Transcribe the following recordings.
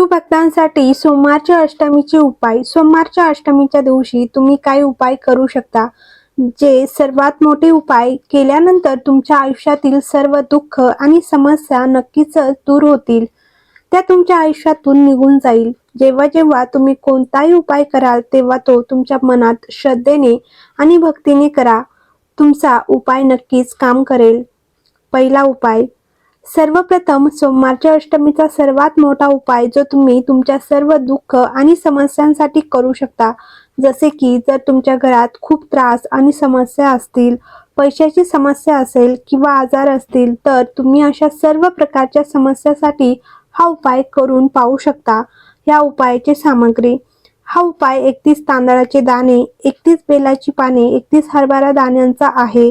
शिवभक्तांसाठी सोमवारच्या अष्टमीचे उपाय. सोमवारच्या अष्टमीच्या दिवशी तुम्ही काय उपाय करू शकता. जे सर्वात मोठे उपाय केल्यानंतर तुमच्या आयुष्यातील सर्व दुःख आणि समस्या नक्कीच दूर होतील. त्या तुमच्या आयुष्यातून निघून जाईल. जेव्हा जेव्हा तुम्ही कोणताही उपाय कराल तेव्हा तो तुमच्या मनात श्रद्धेने आणि भक्तीने करा. तुमचा उपाय नक्कीच काम करेल. पहिला उपाय सर्वप्रथम सोमवारच्या अष्टमीचा सर्वात मोठा उपाय जो तुम्ही तुमच्या सर्व दुःख आणि समस्यांसाठी करू शकता. जसे की जर तुमच्या घरात खूप त्रास आणि समस्या असतील पैशाची समस्या असेल किंवा आजार असतील तर तुम्ही अशा सर्व प्रकारच्या समस्यासाठी हा उपाय करून पाहू शकता. या उपायाची सामग्री. हा उपाय एकतीस तांदळाचे दाणे एकतीस बेलाची पाने एकतीस हरभरा दाण्यांचा आहे.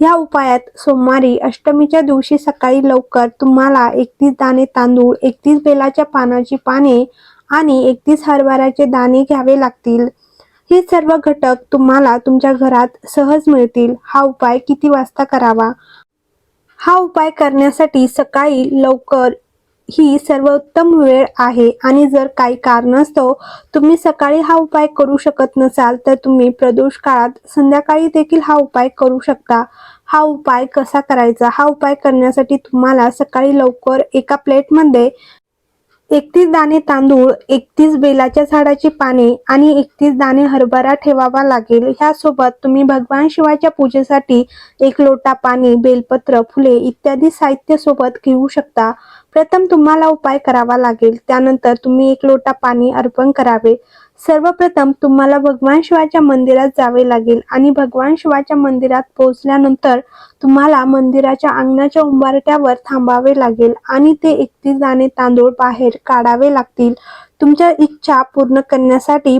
या उपायात सोमवारी अष्टमीच्या दिवशी सकाळी लवकर तुम्हाला एकतीस दाणे तांदूळ एकतीस बेलाच्या पानाची पाने आणि एकतीस हरभऱ्याचे दाणे घ्यावे लागतील. हे सर्व घटक तुम्हाला तुमच्या घरात सहज मिळतील. हा उपाय किती वाजता करावा? हा उपाय करण्यासाठी सकाळी लवकर ही सर्वोत्तम वेळ आहे आणि जर काही कारणास्तव तुम्ही सकाळी हा उपाय करू शकत नसाल तर तुम्ही प्रदोष काळात संध्याकाळी देखील हा उपाय करू शकता. हा उपाय कसा करायचा? हा उपाय करण्यासाठी तुम्हाला सकाळी लवकर एका प्लेटमध्ये एकतीस दाणे तांदूळ एकतीस बेलाच्या झाडाची पाने आणि एकतीस दाणे हरभरा ठेवावा लागेल. ह्यासोबत तुम्ही भगवान शिवाच्या पूजेसाठी एक लोटा पाणी बेलपत्र फुले इत्यादी साहित्य सोबत घेऊ शकता. प्रथम तुम्हाला उपाय करावा लागेल. त्यानंतर तुम्ही एक लोटा पाणी अर्पण करावे. सर्वप्रथम तुम्हाला भगवान शिवाच्या मंदिरात जावे लागेल आणि भगवान शिवाच्या मंदिरात पोहोचल्यानंतर तुम्हाला मंदिराच्या अंगणाच्या उंबरट्यावर थांबावे लागेल आणि ते एकतीस दाणे तांदूळ बाहेर काढावे लागतील. तुमच्या इच्छा पूर्ण करण्यासाठी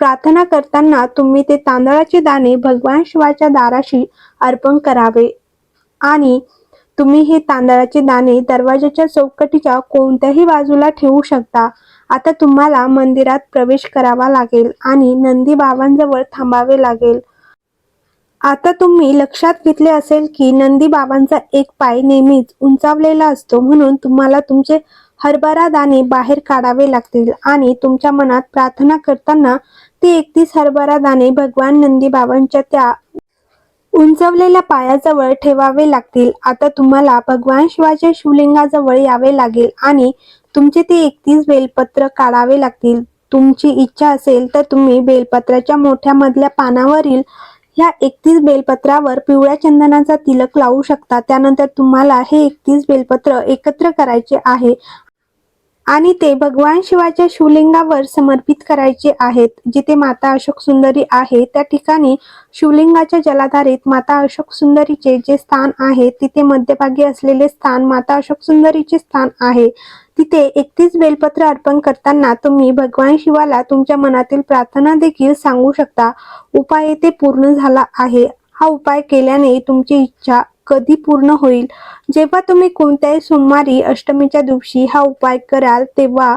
प्रार्थना करताना तुम्ही ते तांदळाचे दाणे भगवान शिवाच्या दाराशी अर्पण करावे. आणि तुम्ही हे तांदळाचे दाणे दरवाजाच्या चौकटीच्या कोणत्याही बाजूला ठेवू शकता. आता तुम्हाला मंदिरात प्रवेश करावा लागेल आणि नंदी बाबांजवळ थांबावे लागेल. आता तुम्ही लक्षात घेतले असेल की नंदी बाबांचा एक पाय नेहमीच उंचावलेला असतो म्हणून तुम्हाला तुमचे हरभरा दाणे बाहेर काढावे लागतील आणि तुमच्या मनात प्रार्थना करताना ते एकतीस हरभरा दाणे भगवान नंदी बाबांच्या त्या उंचवलेल्या पायाजवळ ठेवावे लागतील. आता तुम्हाला भगवान शिवाच्या शिवलिंगाजवळ यावे लागेल आणि तुमचे ते एकतीस बेलपत्र काढावे लागतील. तुमची इच्छा असेल तर तुम्ही बेलपत्राच्या मोठ्या मधल्या पानावरील ह्या एकतीस बेलपत्रावर पिवळ्या चंदनाचा तिलक लावू शकता. त्यानंतर तुम्हाला हे एकतीस बेलपत्र एकत्र करायचे आहे. आणि ते भगवान शिवाच्या शिवलिंगावर समर्पित करायचे आहेत. जिथे माता अशोक सुंदरी आहे त्या ठिकाणी शिवलिंगाच्या जलाधारीत माता अशोक सुंदरीचे जे स्थान आहे तिथे मध्यभागी असलेले स्थान माता अशोक सुंदरीचे स्थान आहे. तिथे एकतीस बेलपत्र अर्पण करताना तुम्ही भगवान शिवाला तुमच्या मनातील प्रार्थना देखील सांगू शकता. उपाय येथे पूर्ण झाला आहे. हा उपाय केल्याने तुमची इच्छा कधी पूर्ण होईल. जेव्हा तुम्ही कोणत्याही सोमवारी अष्टमीच्या दिवशी हा उपाय कराल तेव्हा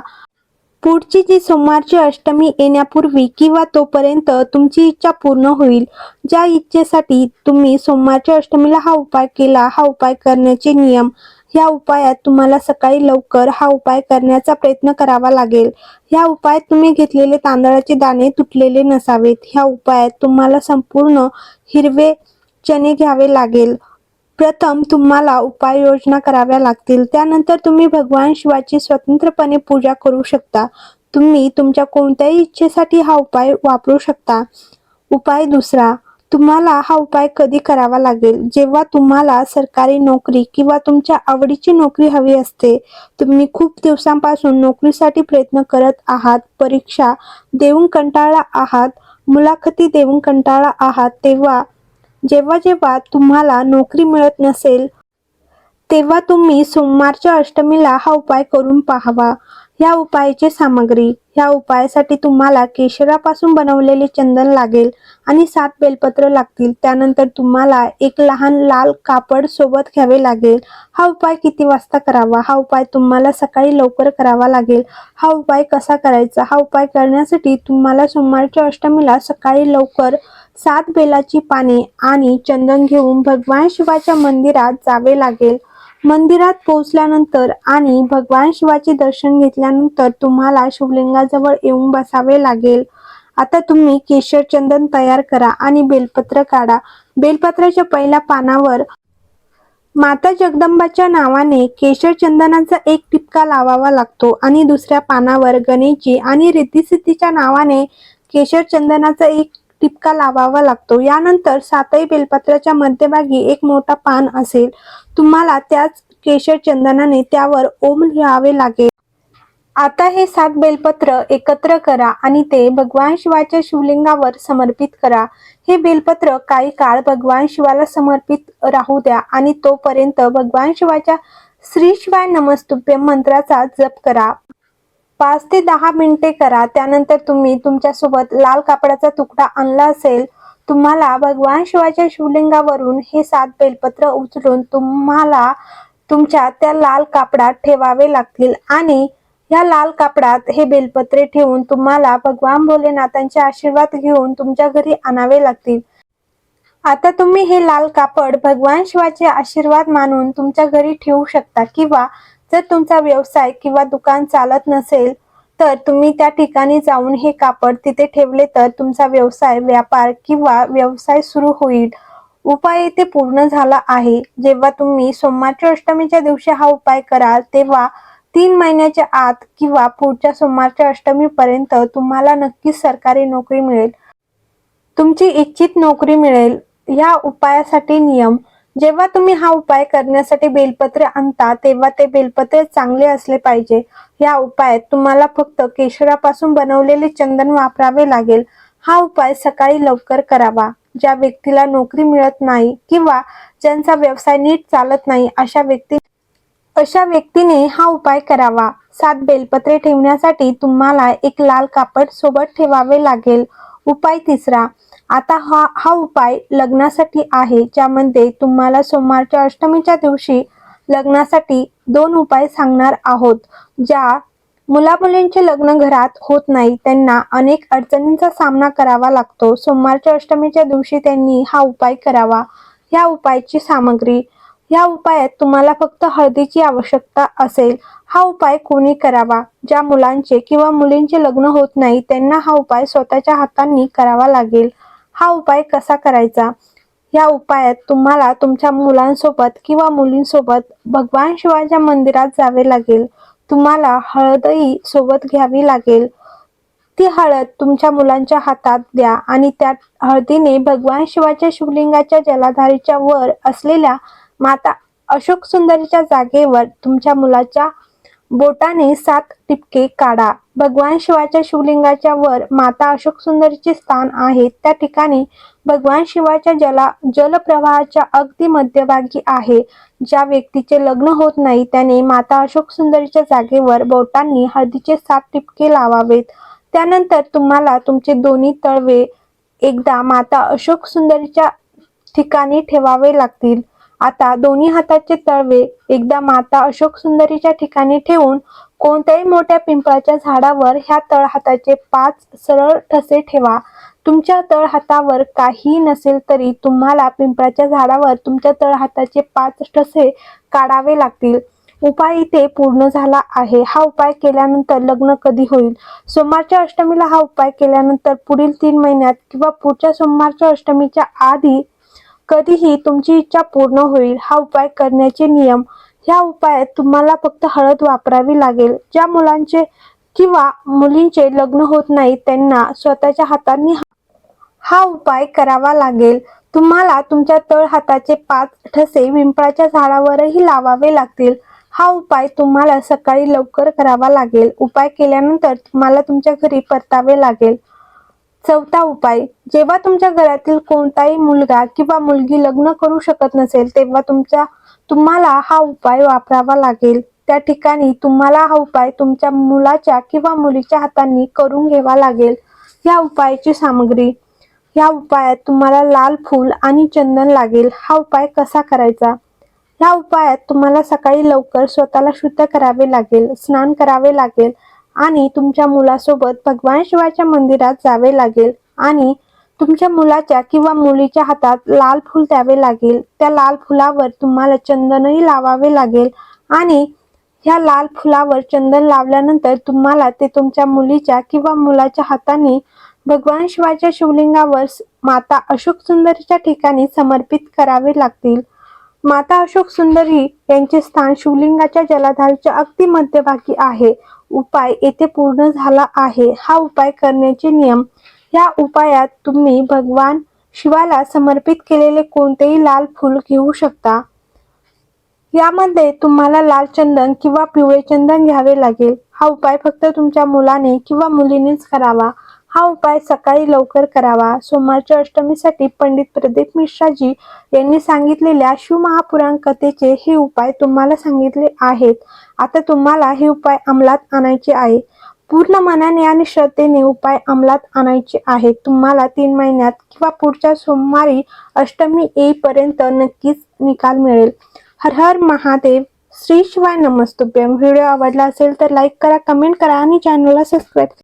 पुढची जी सोमवारची अष्टमी येण्यापूर्वी किंवा तोपर्यंत तुमची इच्छा पूर्ण होईल. ज्या इच्छेसाठी तुम्ही सोमवारच्या अष्टमीला हा उपाय केला हा उपाय करण्याचे नियम या उपायात तुम्हाला सकाळी लवकर हा उपाय करण्याचा प्रयत्न करावा लागेल. ह्या उपायात तुम्ही घेतलेले तांदळाचे दाणे तुटलेले नसावेत. ह्या उपायात तुम्हाला संपूर्ण हिरवे चणे घ्यावे लागेल. प्रथम तुम्हाला उपाययोजना कराव्या लागतील. त्यानंतर तुम्ही भगवान शिवाची स्वतंत्रपणे पूजा करू शकता. तुम्ही तुमच्या कोणत्याही इच्छेसाठी हा उपाय वापरू शकता. उपाय दुसरा तुम्हाला हा उपाय कधी करावा लागेल? जेव्हा तुम्हाला सरकारी नोकरी किंवा तुमच्या आवडीची नोकरी हवी असते तुम्ही खूप दिवसांपासून नोकरीसाठी प्रयत्न करत आहात परीक्षा देऊन कंटाळा आहात मुलाखती देऊन कंटाळा आहात तेव्हा जेव्हा जेव्हा तुम्हाला नोकरी मिळत नसेल तेव्हा तुम्ही सोमवारच्या अष्टमीला हा उपाय करून पाहावा. ह्या उपायाची सामग्री ह्या उपायासाठी तुम्हाला केशरापासून बनवलेले चंदन लागेल आणि सात बेलपत्र लागतील. त्यानंतर तुम्हाला एक लहान लाल कापड सोबत घ्यावे लागेल. हा उपाय किती वाजता करावा? हा उपाय तुम्हाला सकाळी लवकर करावा लागेल. हा उपाय कसा करायचा? हा उपाय करण्यासाठी तुम्हाला सोमवारच्या अष्टमीला सकाळी लवकर सात बेलाची पाने आणि चंदन घेऊन भगवान शिवाच्या मंदिरात जावे लागेल. मंदिरात पोहोचल्यानंतर आणि भगवान शिवाचे दर्शन घेतल्यानंतर तुम्हाला शिवलिंगाजवळ येऊन बसावे लागेल. आता तुम्ही केशर चंदन तयार करा आणि बेलपत्र काढा. बेलपत्राच्या पहिल्या पानावर माता जगदंबाच्या नावाने केशर चंदनाचा एक टिपका लावावा लागतो आणि दुसऱ्या पानावर गणेशजी आणि रिद्धिसिद्धीच्या नावाने केशर चंदनाचा एक टिपका लावावा लागतो. यानंतर सातही बेलपत्राच्या मध्यभागी एक मोठा पान असेल. तुम्हाला त्याच केशर चंदनाने त्यावर ओम लिहावे लागेल. आता हे सात बेलपत्र एकत्र करा आणि ते भगवान शिवाच्या शिवलिंगावर समर्पित करा. हे बेलपत्र काही काळ भगवान शिवाला समर्पित राहू द्या आणि तोपर्यंत भगवान शिवाच्या श्री शिवाय नमस्तुभ्य मंत्राचा जप करा. पाच ते दहा मिनिटे करा. त्यानंतर तुम्ही तुमच्यासोबत लाल कापडाचा तुकडा आणला असेल तुम्हाला भगवान शिवाच्या शिवलिंगावरून हे सात बेलपत्र उचलून तुम्हाला तुमच्या त्या लाल कापडात ठेवावे लागतील. आणि या लाल कापडात हे बेलपत्रे ठेवून तुम्हाला भगवान भोलेनाथांचे आशीर्वाद घेऊन तुमच्या घरी आणावे लागतील. आता तुम्ही हे लाल कापड भगवान शिवाचे आशीर्वाद मानून तुमच्या घरी ठेवू शकता. किंवा जर तुमचा व्यवसाय किंवा दुकान चालत नसेल तर तुम्ही त्या ठिकाणी जाऊन हे कापड तिथे ठेवले तर तुमचा व्यवसाय व्यापार किंवा व्यवसाय सुरू होईल. उपाय येथे पूर्ण झाला आहे. जेव्हा तुम्ही सोमवारच्या अष्टमीच्या दिवशी हा उपाय कराल तेव्हा तीन महिन्याच्या आत किंवा पुढच्या सोमवारच्या अष्टमीपर्यंत तुम्हाला नक्कीच सरकारी नोकरी मिळेल. तुमची इच्छित नोकरी मिळेल. या उपायासाठी नियम. जेव्हा तुम्ही हा उपाय करण्यासाठी बेलपत्रे आणता तेव्हा ते बेलपत्रे चांगले असले पाहिजे. या उपायात तुम्हाला फक्त केशरापासून बनवलेले चंदन वापरावे लागेल. हा उपाय सकाळी लवकर करावा. ज्या व्यक्तीला नोकरी मिळत नाही किंवा ज्यांचा व्यवसाय नीट चालत नाही अशा व्यक्ती अशा व्यक्तीने हा उपाय करावा. सात बेलपत्रे ठेवण्यासाठी तुम्हाला एक लाल कापड सोबत ठेवावे लागेल. उपाय तिसरा आता हा हा उपाय लग्नासाठी आहे ज्यामध्ये तुम्हाला सोमवारच्या अष्टमीच्या दिवशी लग्नासाठी दोन उपाय सांगणार आहोत ज्या मुलामुलींचे लग्न घरात होत नाही त्यांना अनेक अडचणींचा सामना करावा लागतो. सोमवारच्या अष्टमीच्या दिवशी त्यांनी हा उपाय करावा. या उपायाची सामग्री या उपायात तुम्हाला फक्त हळदीची आवश्यकता असेल. हा उपाय कोणी करावा? ज्या मुलांचे किंवा मुलींचे लग्न होत नाही त्यांना हा उपाय स्वतःच्या हातांनी करावा लागेल. हा उपाय कसा करायचा? या उपायात तुम्हाला तुमच्या मुलांसोबत किंवा मुलींसोबत भगवान शिवाच्या मंदिरात जावे लागेल. तुम्हाला हळदही सोबत घ्यावी लागेल. ती हळद तुमच्या मुलांच्या हातात द्या आणि त्या हळदीने भगवान शिवाच्या शिवलिंगाच्या जलाधारीच्या वर असलेल्या माता अशोक सुंदरीच्या जागेवर तुमच्या मुलाच्या बोटाने सात टिपके काढा. भगवान शिवाच्या शिवलिंगाच्या वर माता अशोक सुंदरीचे स्थान आहे. त्या ठिकाणी भगवान शिवाच्या जला जलप्रवाहाच्या अगदी मध्यभागी आहे ज्या व्यक्तीचे लग्न होत नाही त्याने माता अशोक सुंदरीच्या जागेवर बोटांनी हळदीचे सात टिपके लावावेत. त्यानंतर तुम्हाला तुमचे दोन्ही तळवे एकदा माता अशोक सुंदरीच्या ठिकाणी ठेवावे लागतील. आता दोन्ही हाताचे तळवे एकदा माता अशोक सुंदरीच्या ठिकाणी ठेवून कोणत्याही मोठ्या पिंपळाच्या झाडावर ह्या तळहाताचे पाच सरळ ठसे ठेवा. तुमच्या तळहातावर काही नसेल तरी तुम्हाला पिंपळाच्या झाडावर तुमच्या तळहाताचे पाच ठसे काढावे लागतील. उपाय इथे पूर्ण झाला आहे. हा उपाय केल्यानंतर लग्न कधी होईल? सोमवारच्या अष्टमीला हा उपाय केल्यानंतर पुढील तीन महिन्यात किंवा पुढच्या सोमवारच्या अष्टमीच्या आधी कधीही तुमची इच्छा पूर्ण होईल हा उपाय करण्याचे नियम. ह्या उपायात तुम्हाला फक्त हळद वापरावी लागेल. ज्या मुलांचे किंवा मुलींचे लग्न होत नाही त्यांना स्वतःच्या हातांनी हा- उपाय करावा लागेल. तुम्हाला तुमच्या तळ हाताचे पाच ठसे विंपळाच्या झाडावरही लावावे लागतील. हा उपाय तुम्हाला सकाळी लवकर करावा लागेल. उपाय केल्यानंतर तुम्हाला तुमच्या घरी परतावे लागेल. चौथा उपाय जेव्हा तुमच्या घरातील कोणताही मुलगा किंवा मुलगी लग्न करू शकत नसेल तेव्हा तुमच्या तुम्हाला हा उपाय वापरावा लागेल. त्या ठिकाणी तुम्हाला हा उपाय तुमच्या मुलाच्या किंवा मुलीच्या हातांनी करून घ्यावा लागेल. या उपायाची सामग्री. या उपायात तुम्हाला लाल फूल आणि चंदन लागेल. हा उपाय कसा करायचा? या उपायात तुम्हाला सकाळी लवकर स्वतःला शुद्ध करावे लागेल स्नान करावे लागेल. आणि तुमच्या मुलासोबत भगवान शिवाच्या मंदिरात जावे लागेल आणि तुमच्या मुलाच्या किंवा मुलीच्या हातात लाल फूल द्यावे लागेल. त्या लाल फुलावर तुम्हाला चंदनही लावावे लागेल आणि ह्या लाल फुलावर चंदन लावल्यानंतर तुम्हाला ते तुमच्या मुलीच्या किंवा मुलाच्या हाताने भगवान शिवाच्या शिवलिंगावर माता अशोक सुंदरीच्या ठिकाणी समर्पित करावे लागतील. माता अशोक सुंदरी यांचे स्थान शिवलिंगाच्या जलाधारीच्या अगदी मध्यभागी आहे. उपाय येथे पूर्ण झाला आहे. हा उपाय करण्याचे नियम. या उपायात तुम्ही भगवान शिवाला समर्पित केलेले कोणतेही लाल फूल घेऊ शकता. यामध्ये तुम्हाला लाल चंदन किंवा पिवळे चंदन घ्यावे लागेल. हा उपाय फक्त तुमच्या मुलाने किंवा मुलीनेच करावा. हा उपाय सकाळी लवकर करावा. सोमवारच्या अष्टमीसाठी पंडित प्रदीप मिश्राजी यांनी सांगितलेल्या शिवमहापुराण कथेचे हे उपाय तुम्हाला सांगितले आहेत. आता तुम्हाला हे उपाय अंमलात आणायचे आहे. पूर्ण मनाने आणि श्रद्धेने उपाय अंमलात आणायचे आहेत. तुम्हाला तीन महिन्यात किंवा पुढच्या सोमवारी अष्टमी येईपर्यंत नक्कीच निकाल मिळेल. हर हर महादेव. श्री शिवाय नमस्तुभ्यम व्हिडिओ आवडला असेल तर लाईक करा कमेंट करा आणि चॅनलला सबस्क्राईब